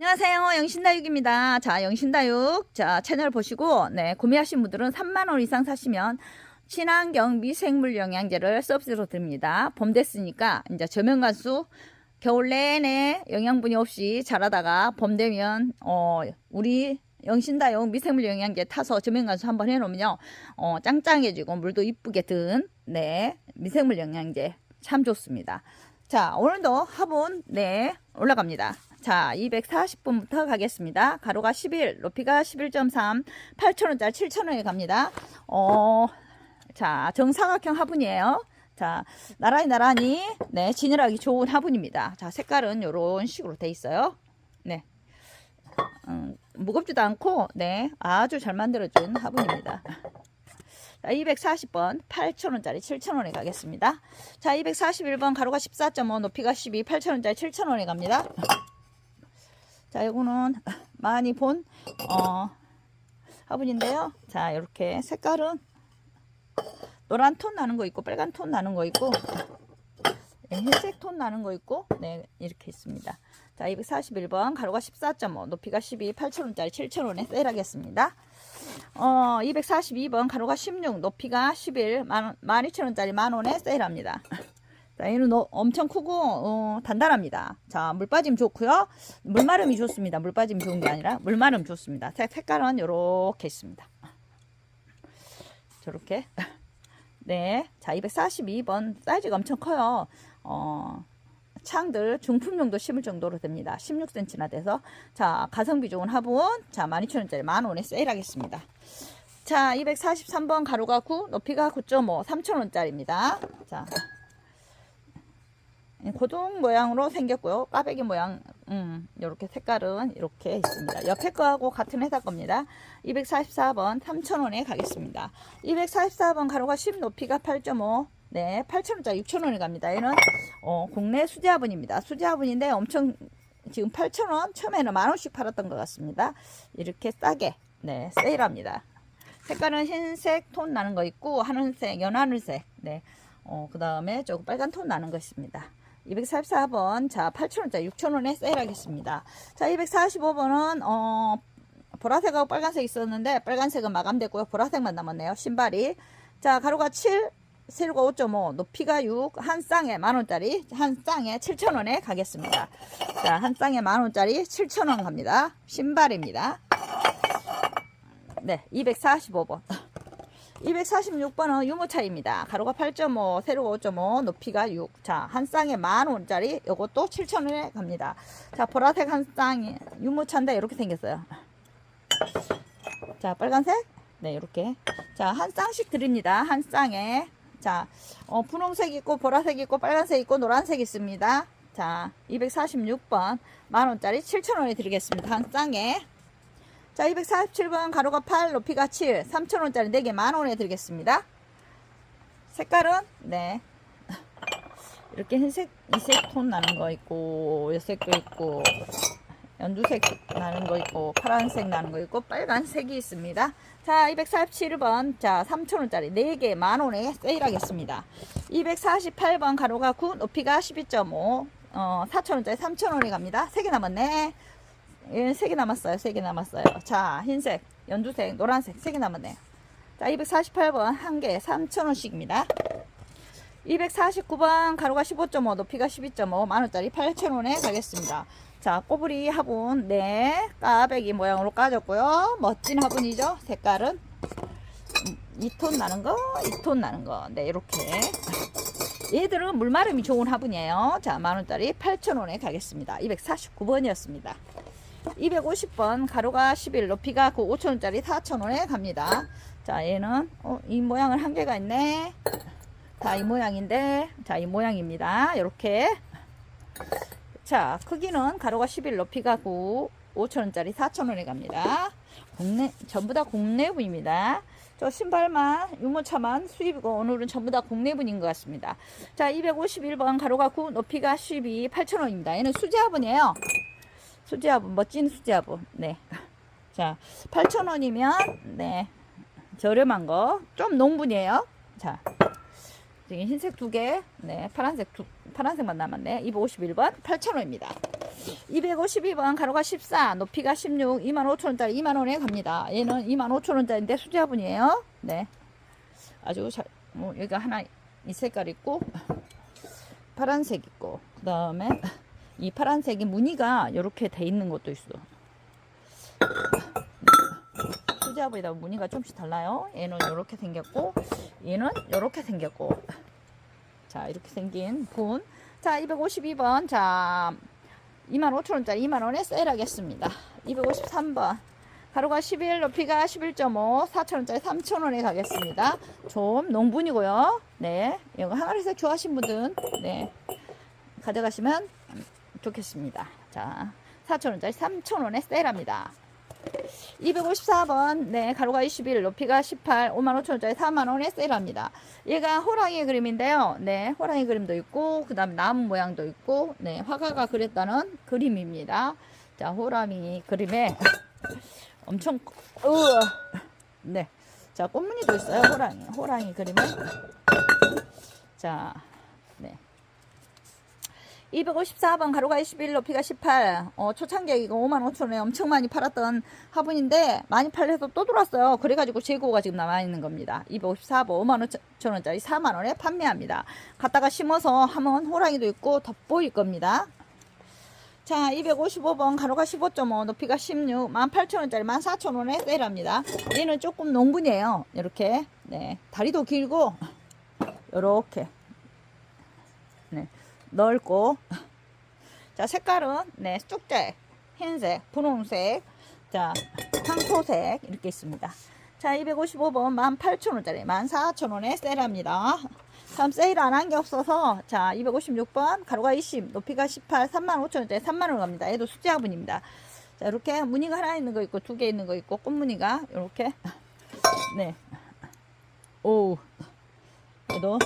안녕하세요. 영신다육입니다. 자, 영신다육. 자, 채널 보시고, 네, 구매하신 분들은 3만원 이상 사시면 친환경 미생물 영양제를 서비스로 드립니다. 봄 됐으니까 이제 저면관수 겨울 내내 영양분이 없이 자라다가 봄 되면, 어, 우리 영신다육 미생물 영양제 타서 저면관수 한번 해놓으면요, 어, 짱짱해지고 물도 이쁘게 든, 네, 미생물 영양제 참 좋습니다. 자, 오늘도 화분, 네, 올라갑니다. 자, 240분부터 가겠습니다. 가로가 11, 높이가 11.3, 8,000원짜리 7,000원에 갑니다. 어, 자, 정사각형 화분이에요. 자, 나란히 나란히, 네, 지늘하기 좋은 화분입니다. 자, 색깔은 이런 식으로 돼 있어요. 네. 음, 무겁지도 않고, 네, 아주 잘 만들어준 화분입니다. 자, 240번 8,000원짜리 7,000원에 가겠습니다. 자, 241번 가로가 14.5, 높이가 12, 8,000원짜리 7,000원에 갑니다. 자, 요거는 많이 본, 어, 화분인데요. 자, 이렇게 색깔은 노란 톤 나는 거 있고, 빨간 톤 나는 거 있고, 네, 흰색 톤 나는 거 있고, 네, 이렇게 있습니다. 자, 241번, 가로가 14.5, 높이가 12, 8,000원짜리 7,000원에 세일하겠습니다. 어, 242번, 가로가 16, 높이가 11, 만, 12,000원짜리 만원에 세일합니다. 자, 얘는 너, 엄청 크고 어, 단단합니다. 자, 물 빠짐 좋고요. 물 마름이 좋습니다. 물 빠짐 좋은 게 아니라 물 마름 좋습니다. 색, 색깔은 이렇게 있습니다. 저렇게. 네. 자, 242번 사이즈가 엄청 커요. 어, 창들 중품용도 심을 정도로 됩니다. 16cm나 돼서 자, 가성비 좋은 화분. 자, 12,000원짜리 만원에 세일하겠습니다. 자, 243번 가로가 9, 높이가 9.5, 3,000원짜리입니다. 자, 고동 모양으로 생겼고요. 까베기 모양, 음, 이렇게 색깔은 이렇게 있습니다. 옆에 거하고 같은 회사 겁니다. 244번 3,000원에 가겠습니다. 244번 가로가 10, 높이가 8.5, 네, 8,000원짜리 6,000원에 갑니다. 얘는 어, 국내 수제화분입니다. 수제화분인데 엄청 지금 8,000원, 처음에는 만원씩 팔았던 것 같습니다. 이렇게 싸게, 네, 세일합니다. 색깔은 흰색 톤 나는 거 있고, 하늘색, 연하늘색, 네, 어, 그 다음에 조금 빨간 톤 나는 거 있습니다. 244번, 자, 8,000원짜리 6,000원에 세일하겠습니다. 자, 245번은, 어, 보라색하고 빨간색 있었는데, 빨간색은 마감됐고요. 보라색만 남았네요. 신발이. 자, 가로가 7, 세로가 5.5, 높이가 6, 한 쌍에 만원짜리, 한 쌍에 7,000원에 가겠습니다. 자, 한 쌍에 만원짜리 7,000원 갑니다. 신발입니다. 네, 245번. 246번은 유모차입니다. 가로가 8.5, 세로가 5.5, 높이가 6. 자, 한 쌍에 만 원짜리 요것도 7,000원에 갑니다. 자, 보라색 한 쌍이 유모차인데 이렇게 생겼어요. 자, 빨간색? 네, 이렇게. 자, 한 쌍씩 드립니다. 한 쌍에. 자, 어, 분홍색 있고 보라색 있고 빨간색 있고 노란색 있습니다. 자, 246번 만 원짜리 7,000원에 드리겠습니다. 한 쌍에. 자, 247번 가로가 8, 높이가 7, 3,000원짜리 4개 만원에 드리겠습니다. 색깔은, 네. 이렇게 흰색, 이색 톤 나는 거 있고, 여색도 있고, 연두색 나는 거 있고, 파란색 나는 거 있고, 빨간색이 있습니다. 자, 247번, 자, 3,000원짜리 4개 만원에 세일하겠습니다. 248번 가로가 9, 높이가 12.5, 어, 4,000원짜리 3,000원에 갑니다. 3개 남았네. 예, 3개 남았어요. 3개 남았어요. 자, 흰색, 연두색, 노란색 3개 남았네요. 자, 248번 한 개 3,000원씩입니다. 249번 가로가 15.5, 높이가 12.5, 만원짜리 8,000원에 가겠습니다. 자, 꼬부리 화분, 네, 까베기 모양으로 까졌고요. 멋진 화분이죠. 색깔은 2톤 나는 거, 2톤 나는 거. 네, 이렇게. 얘들은 물마름이 좋은 화분이에요. 자, 만원짜리 8,000원에 가겠습니다. 249번이었습니다. 250번 가로가 11 높이가 그 5천원짜리 4천원에 갑니다. 자 얘는 어, 이 모양은 한 개가 있네. 자이 모양인데 자 이 모양입니다. 이렇게. 자 크기는 가로가 11 높이가 9 5천원짜리 4천원에 갑니다. 국내 전부 다 국내분입니다. 저 신발만 유모차만 수입이고 오늘은 전부 다 국내분인 것 같습니다. 자 251번 가로가 9 높이가 12 8천원입니다. 얘는 수제화분이에요 수제화분, 멋진 수제화분. 네. 자, 8,000원이면, 네. 저렴한 거. 좀 농분이에요. 자. 지금 흰색 두 개, 네. 파란색 두, 파란색만 남았네. 251번, 8,000원입니다. 252번 가로가 14 높이가 16 25,000원짜리 2만원에 갑니다 얘는 25,000원짜리인데 수제화분이에요 네 아주 잘 뭐, 여기가 하나 이 색깔 있고 파란색 있고 그 다음에 이 파란색이 무늬가 이렇게 돼 있는 것도 있어. 수제화분이다. 무늬가 좀씩 달라요. 얘는 이렇게 생겼고 얘는 이렇게 생겼고. 자 이렇게 생긴 분. 자 252번. 자 25,000원짜리 2만원에 세일하겠습니다. 253번. 가로가 11 높이가 11.5 4,000원짜리 3,000원에 가겠습니다. 좀 농분이고요. 네 이거 항아리색 좋아하신 분들은 네. 가져가시면 좋겠습니다. 자 4,000원짜리 3,000원에 세일합니다. 254번 네 가로가 21 높이가 18 55,000원짜리 4만원에 세일합니다. 얘가 호랑이 그림인데요. 네 호랑이 그림도 있고 그 다음에 나무 모양도 있고 네 화가가 그렸다는 그림입니다. 자 호랑이 그림에 엄청 으 네자 꽃무늬도 있어요 호랑이. 호랑이 그림에. 자 네. 254번 가로가 21 높이가 18 어, 초창기이고 5만 5천원에 엄청 많이 팔았던 화분인데 많이 팔려서 또 들어왔어요. 그래가지고 재고가 지금 남아있는 겁니다. 254번 5만 5천원짜리 4만원에 판매합니다. 갖다가 심어서 하면 호랑이도 있고 덧보일 겁니다. 자 255번 가로가 15.5 높이가 16 18,000원짜리 14,000원에 세일합니다. 얘는 조금 농분이에요. 이렇게. 네. 다리도 길고. 요렇게. 네 넓고. 자 색깔은 네 쪽색 흰색 분홍색 자 황토색 이렇게 있습니다. 자 255번 18,000원짜리 14,000원에 세일합니다. 다음 세일 안 한 게 없어서 자 256번 가로가 20 높이가 18 35,000원짜리 3만원 갑니다. 얘도 수제화분입니다. 자 이렇게 무늬가 하나 있는 거 있고 두 개 있는 거 있고 꽃무늬가 이렇게. 네오. 얘도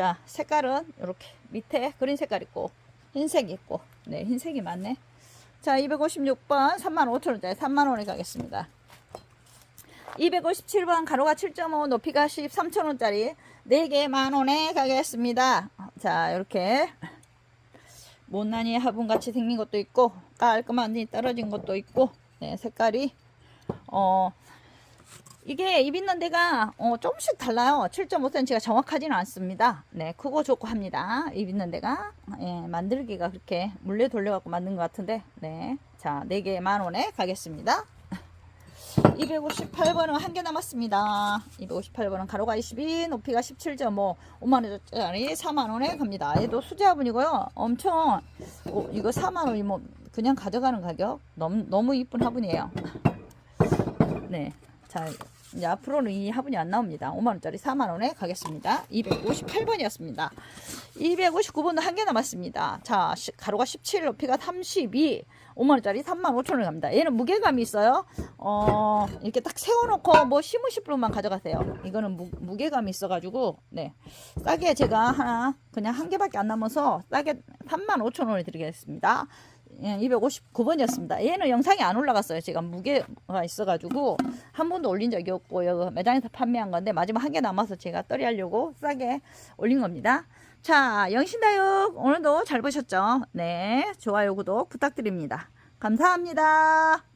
자 색깔은 이렇게 밑에 그린 색깔 있고 흰색 있고. 네 흰색이 많네. 자 256번 35,000원짜리 3만원에 가겠습니다. 257번 가로가 7.5 높이가 13,000원짜리 4개 만원에 가겠습니다. 자 이렇게. 못난이 화분 같이 생긴 것도 있고 깔끔하니 떨어진 것도 있고 네 색깔이 어 이게 입 있는 데가 어, 조금씩 달라요. 7.5cm가 정확하지는 않습니다. 네, 크고 좋고 합니다. 입 있는 데가 예, 만들기가 그렇게 물레 돌려갖고 만든 것 같은데 네, 자 4개 만원에 가겠습니다. 258번은 한 개 남았습니다. 258번은 가로가 22, 높이가 17.5, 5만원짜리 4만원에 갑니다. 얘도 수제화분이고요. 엄청, 어, 이거 4만원이 뭐, 그냥 가져가는 가격? 너무, 너무 이쁜 화분이에요. 네. 자, 이제 앞으로는 이 화분이 안 나옵니다. 5만원짜리 4만원에 가겠습니다. 258번이었습니다. 259번도 한 개 남았습니다. 자, 시- 가로가 17, 높이가 32, 5만원짜리 35,000원에 갑니다. 얘는 무게감이 있어요. 어, 이렇게 딱 세워놓고 뭐 심으실 분만 가져가세요. 이거는 무, 무게감이 있어가지고, 네. 싸게 제가 하나, 그냥 한 개밖에 안 남아서 싸게 35,000원에 드리겠습니다. 259번이었습니다. 얘는 영상이 안 올라갔어요. 제가 무게가 있어가지고 한 번도 올린 적이 없고 여기 매장에서 판매한 건데 마지막 한 개 남아서 제가 떨이 하려고 싸게 올린 겁니다. 자, 영신다육 오늘도 잘 보셨죠? 네, 좋아요, 구독 부탁드립니다. 감사합니다.